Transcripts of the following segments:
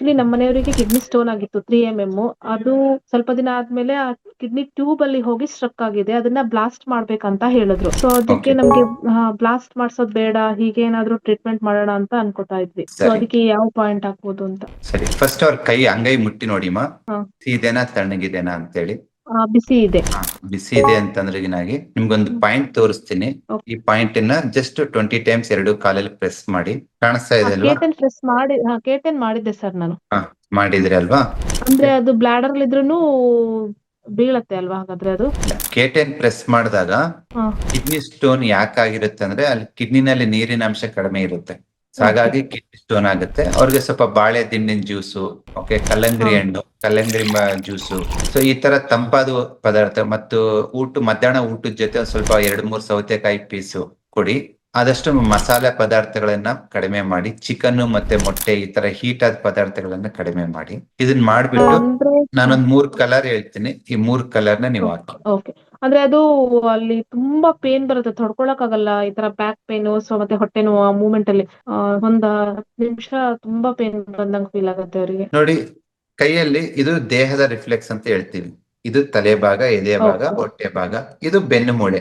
Actually ನಮ್ಮ ಮನೆಯವರಿಗೆ kidney stone ಆಗಿತ್ತು ತ್ರೀ ಎಂ ಎಂ ಅದು ಸ್ವಲ್ಪ ದಿನ ಆದ್ಮೇಲೆ ಆ ಕಿಡ್ನಿ ಟ್ಯೂಬ್ ಅಲ್ಲಿ ಹೋಗಿ ಸ್ಟ್ರಕ್ ಆಗಿದೆ. ಅದನ್ನ ಬ್ಲಾಸ್ಟ್ ಮಾಡ್ಬೇಕಂತ ಹೇಳಿದ್ರು. ಸೊ ಅದಕ್ಕೆ. ನಮ್ಗೆ ಬ್ಲಾಸ್ಟ್ ಮಾಡ್ಸೋದ್ ಬೇಡ ಹೀಗೆ ಏನಾದ್ರು ಟ್ರೀಟ್ಮೆಂಟ್ ಮಾಡೋಣ ಅಂತ ಅನ್ಕೋತಾ ಇದ್ವಿ. ಸೊ. ಅದಕ್ಕೆ ಯಾವ ಪಾಯಿಂಟ್ ಹಾಕ್ಬೋದು ಅಂತ. ಸರಿ ಫಸ್ಟ್ ಅವ್ರ ಕೈ ಅಂಗೈ ಮುಟ್ಟಿ ನೋಡಿಮ್ಮ ಹಾ. ಇದೇನಾ ತಣ್ಣಗಿದೆನಾ ಅಂತೇಳಿ. ಆ, ಬಿಸಿ ಇದೆ. ಬಿಸಿ ಇದೆ ಅಂತಂದ್ರೆ ಏನಾಗಿ ನಿಮ್ಗೊಂದು ಪಾಯಿಂಟ್ ತೋರಿಸ್ತೀನಿ. ಈ ಪಾಯಿಂಟ್ ಜಸ್ಟ್ ಟ್ವೆಂಟಿ ಟೈಮ್ಸ್ ಎರಡು ಕಾಲಲ್ಲಿ ಪ್ರೆಸ್ ಮಾಡಿ. ಕಾಣಿಸ್ತಾ ಇದೆ ಅಲ್ವಾ? ಪ್ರೆಸ್ ಮಾಡಿ ಕೇಟನ್ ಮಾಡಿದ್ದೆ ಸರ್ ನಾನು. ಮಾಡಿದ್ರಿ ಅಲ್ವಾ? ಅಂದ್ರೆ ಅದು ಬ್ಲಾಡರ್ ಇದ್ರೂನು ಬೀಳತ್ತೆ ಅಲ್ವಾ ಹಾಗಾದ್ರೆ ಅದು? ಕೇಟೆನ್ ಪ್ರೆಸ್ ಮಾಡಿದಾಗ ಕಿಡ್ನಿ ಸ್ಟೋನ್ ಯಾಕಾಗಿರುತ್ತೆ ಅಂದ್ರೆ ಅಲ್ಲಿ ಕಿಡ್ನಿನಲ್ಲಿ ನೀರಿನ ಅಂಶ ಕಡಿಮೆ ಇರುತ್ತೆ. ಹಾಗಾಗಿ ಕಿಡ್ನಿ ಸ್ಟೋನ್ ಆಗುತ್ತೆ. ಅವ್ರಿಗೆ ಸ್ವಲ್ಪ ಬಾಳೆ ದಿಂಡಿನ ಜ್ಯೂಸು ಓಕೆ ಕಲ್ಲಂಗಡಿ. ಹಣ್ಣು ಕಲ್ಲಂಗಡಿ ಜ್ಯೂಸು. ಸೊ ಈ ತರ ತಂಪಾದ ಪದಾರ್ಥ ಮತ್ತು ಊಟ ಮಧ್ಯಾಹ್ನ ಊಟದ ಜೊತೆ ಒಂದ್ ಸ್ವಲ್ಪ ಎರಡ್ ಮೂರ್ ಸೌತೆಕಾಯಿ ಪೀಸು ಕೊಡಿ. ಆದಷ್ಟು ಮಸಾಲೆ ಪದಾರ್ಥಗಳನ್ನ ಕಡಿಮೆ ಮಾಡಿ ಚಿಕನ್ ಮತ್ತೆ ಮೊಟ್ಟೆ ಈ ತರ ಹೀಟ್ ಆದ ಪದಾರ್ಥಗಳನ್ನ ಕಡಿಮೆ ಮಾಡಿ. ಇದನ್ನ ಮಾಡ್ಬಿಟ್ಟು ನಾನೊಂದ್ ಮೂರ್ ಕಲರ್ ಹೇಳ್ತೀನಿ. ಈ ಮೂರ್ ಕಲರ್ನ ನೀವು ಹಾಕಿ. ಅಂದ್ರೆ ಅದು ಅಲ್ಲಿ ತುಂಬಾ ಪೇನ್ ಬರುತ್ತೆ. ತಡ್ಕೊಳಕ್ ಆಗಲ್ಲ ಈ ತರ ಬ್ಯಾಕ್ ಪೇನ್ ಸೊ ಮತ್ತೆ ಹೊಟ್ಟೆ ನೋವು ಆ ಮೂಮೆಂಟ್ ಅಲ್ಲಿ. ಆ, ಒಂದ್ ಹತ್ತು ನಿಮಿಷ ತುಂಬಾ ಪೇನ್ ಬಂದಂಗ್ ಫೀಲ್ ಆಗುತ್ತೆ ಅವರಿಗೆ. ನೋಡಿ ಕೈಯಲ್ಲಿ ಇದು ದೇಹದ ರಿಫ್ಲೆಕ್ಸ್ ಅಂತ ಹೇಳ್ತೀವಿ. ಇದು ತಲೆ ಭಾಗ ಎದೆ ಭಾಗ. ಹೊಟ್ಟೆ ಭಾಗ ಇದು ಬೆನ್ನು ಮೂಳೆ.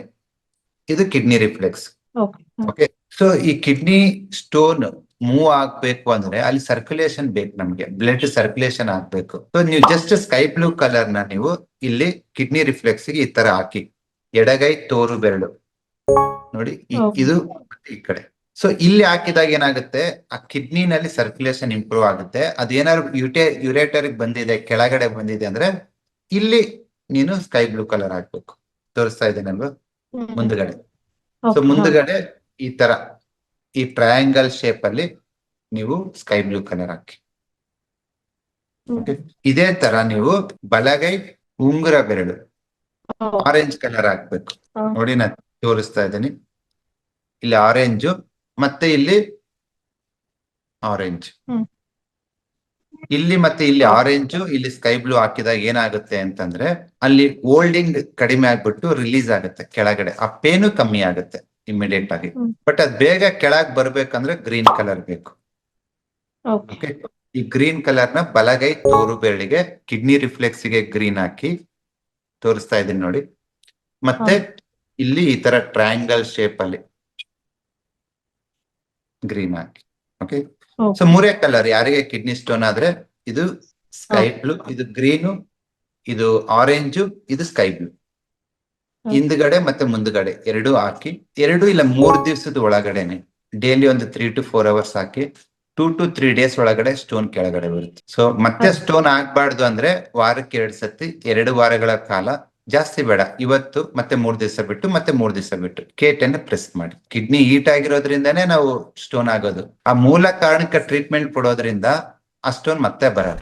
ಇದು kidney reflex okay okay so ಈ ಕಿಡ್ನಿ ಸ್ಟೋನ್ ಮೂವ್ ಆಗ್ಬೇಕು ಅಂದ್ರೆ ಅಲ್ಲಿ ಸರ್ಕ್ಯುಲೇಷನ್ ಬೇಕು ನಮ್ಗೆ ಬ್ಲಡ್ ಸರ್ಕ್ಯುಲೇಷನ್ ಆಗ್ಬೇಕು. ಸೊ ನೀವು ಜಸ್ಟ್ ಸ್ಕೈ ಬ್ಲೂ ಕಲರ್ನ ನೀವು ಇಲ್ಲಿ ಕಿಡ್ನಿ ರಿಫ್ಲೆಕ್ಸ್ಗೆ ಈ ತರ ಹಾಕಿ. ಎಡಗೈ ತೋರು ಬೆರಳು. ನೋಡಿ ಇದು ಈ ಕಡೆ. ಸೊ ಇಲ್ಲಿ ಹಾಕಿದಾಗ ಏನಾಗುತ್ತೆ? ಆ ಕಿಡ್ನಿನಲ್ಲಿ ಸರ್ಕ್ಯುಲೇಷನ್ ಇಂಪ್ರೂವ್ ಆಗುತ್ತೆ. ಅದೇನಾದ್ರು ಯುಟೆ ಯುರೇಟರ್ ಬಂದಿದೆ ಕೆಳಗಡೆ ಬಂದಿದೆ ಅಂದ್ರೆ ಇಲ್ಲಿ ನೀನು ಸ್ಕೈ ಬ್ಲೂ ಕಲರ್ ಹಾಕ್ಬೇಕು. ತೋರಿಸ್ತಾ ಇದ್ದೇನಲ್ವಾ? ಮುಂದ್ಗಡೆ. ಸೊ ಮುಂದ್ಗಡೆ ಈ ತರ. ಈ ಟ್ರಯಾಂಗಲ್ ಶೇಪ್ ಅಲ್ಲಿ ನೀವು ಸ್ಕೈ ಬ್ಲೂ ಕಲರ್ ಹಾಕಿ. ಇದೇ ತರ ನೀವು ಬಲಗೈ ಉಂಗುರ ಬೆರಳು ಆರೆಂಜ್ ಕಲರ್ ಹಾಕ್ಬೇಕು. ನೋಡಿ ನಾನು ತೋರಿಸ್ತಾ ಇದ್ದೀನಿ. ಇಲ್ಲಿ ಆರೆಂಜು ಮತ್ತೆ ಇಲ್ಲಿ ಆರೆಂಜ್ ಇಲ್ಲಿ ಮತ್ತೆ ಇಲ್ಲಿ ಆರೆಂಜು ಇಲ್ಲಿ ಸ್ಕೈ ಬ್ಲೂ ಹಾಕಿದಾಗ ಏನಾಗುತ್ತೆ ಅಂತಂದ್ರೆ ಅಲ್ಲಿ ಓಲ್ಡಿಂಗ್ ಕಡಿಮೆ ಆಗ್ಬಿಟ್ಟು ರಿಲೀಸ್ ಆಗುತ್ತೆ ಕೆಳಗಡೆ. ಆ ಪೇನು ಕಮ್ಮಿ ಆಗುತ್ತೆ. ಇಮಿಡಿಯೇಟ್ ಆಗಿ. ಬಟ್ ಅದ್ ಬೇಗ ಕೆಳಗ್ ಬರ್ಬೇಕಂದ್ರೆ ಗ್ರೀನ್ ಕಲರ್ ಬೇಕು. ಓಕೆ ಈ ಗ್ರೀನ್ ಕಲರ್ನ ಬಲಗೈ ತೋರು ಬೆರಳಿಗೆ ಕಿಡ್ನಿ ರಿಫ್ಲೆಕ್ಸ್ಗೆ ಗ್ರೀನ್ ಹಾಕಿ ತೋರಿಸ್ತಾ ಇದೀನಿ ನೋಡಿ. ಮತ್ತೆ ಇಲ್ಲಿ ಈ ತರ ಟ್ರಯಾಂಗಲ್ ಶೇಪ್ ಅಲ್ಲಿ ಗ್ರೀನ್ ಹಾಕಿ. ಓಕೆ. ಸೊ ಮೂರೇ ಕಲರ್ ಯಾರಿಗೆ ಕಿಡ್ನಿ ಸ್ಟೋನ್ ಆದ್ರೆ ಇದು ಸ್ಕೈ ಬ್ಲೂ ಇದು ಗ್ರೀನು ಇದು ಆರೆಂಜು ಇದು ಸ್ಕೈ ಬ್ಲೂ. ಹಿಂದ್ಗಡೆ ಮತ್ತೆ ಮುಂದ್ಗಡೆ ಎರಡು ಹಾಕಿ ಎರಡು ಇಲ್ಲ ಮೂರ್ ದಿವಸದ ಒಳಗಡೆನೆ ಡೈಲಿ ಒಂದು ತ್ರೀ ಟು ಫೋರ್ ಅವರ್ಸ್ ಹಾಕಿ ಟೂ ಟು ತ್ರೀ ಡೇಸ್ ಒಳಗಡೆ ಸ್ಟೋನ್ ಕೆಳಗಡೆ ಬರುತ್ತೆ. ಸೊ ಮತ್ತೆ ಸ್ಟೋನ್ ಆಗ್ಬಾರ್ದು ಅಂದ್ರೆ ವಾರಕ್ಕೆ ಎರಡ್ ಸತಿ ಎರಡು ವಾರಗಳ ಕಾಲ ಜಾಸ್ತಿ ಬೇಡ. ಇವತ್ತು ಮತ್ತೆ ಮೂರ್ ದಿವಸ ಬಿಟ್ಟು ಮತ್ತೆ ಮೂರ್ ದಿವಸ ಬಿಟ್ಟು ಕೇಟನ್ನ ಪ್ರೆಸ್ ಮಾಡಿ. ಕಿಡ್ನಿ ಹೀಟ್ ಆಗಿರೋದ್ರಿಂದಾನೇ ನಾವು ಸ್ಟೋನ್ ಆಗೋದು. ಆ ಮೂಲ ಕಾರಣಕ್ಕೆ ಟ್ರೀಟ್ಮೆಂಟ್ ಕೊಡೋದ್ರಿಂದ ಆ ಸ್ಟೋನ್ ಮತ್ತೆ ಬರಲ್ಲ.